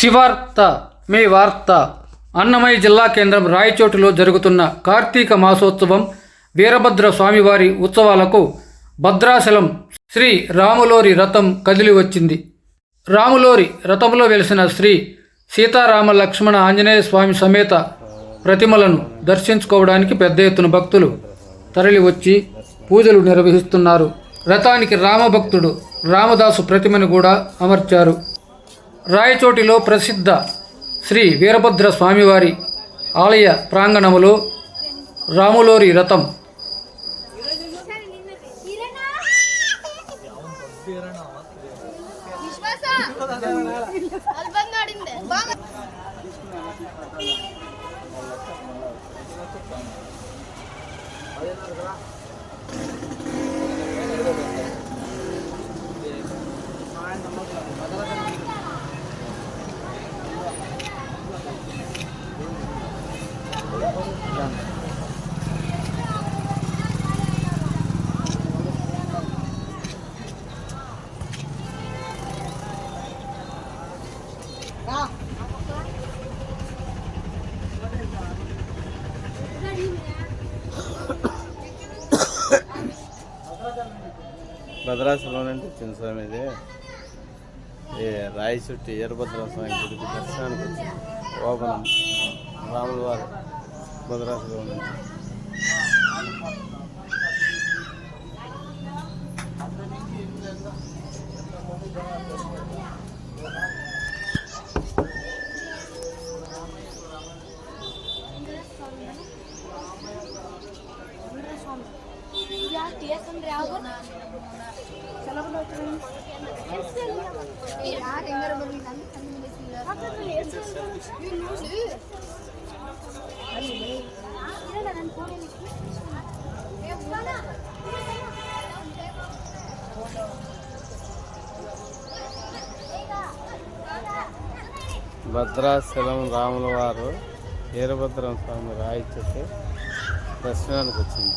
శివార్త మీ వార్త. అన్నమయ్య జిల్లా కేంద్రం రాయచోటులో జరుగుతున్న కార్తీక మాసోత్సవం వీరభద్ర స్వామివారి ఉత్సవాలకు భద్రాచలం శ్రీ రాములోరి రథం కదిలి వచ్చింది. రాములోరి రథంలో వెలిసిన శ్రీ సీతారామ లక్ష్మణ ఆంజనేయ స్వామి సమేత ప్రతిమలను దర్శించుకోవడానికి పెద్ద ఎత్తున భక్తులు తరలి వచ్చి పూజలు నిర్వహిస్తున్నారు. రథానికి రామభక్తుడు రామదాసు ప్రతిమను కూడా అమర్చారు. రాయచోటిలో ప్రసిద్ధ శ్రీ వీరభద్ర స్వామివారి ఆలయ ప్రాంగణములో రాములోరి రథం. భద్రాచలం నుండి వచ్చింది స్వామి ఇది ఈ రాయి చుట్టి స్వామి గుడికి దర్శనానికి వచ్చింది. ఓపెనం. రాముల వారు భద్రాచలం నుంచి భద్రాచలం రాముల వారు వీరభద్రం స్వామి రాయి దర్శనానికి వచ్చింది.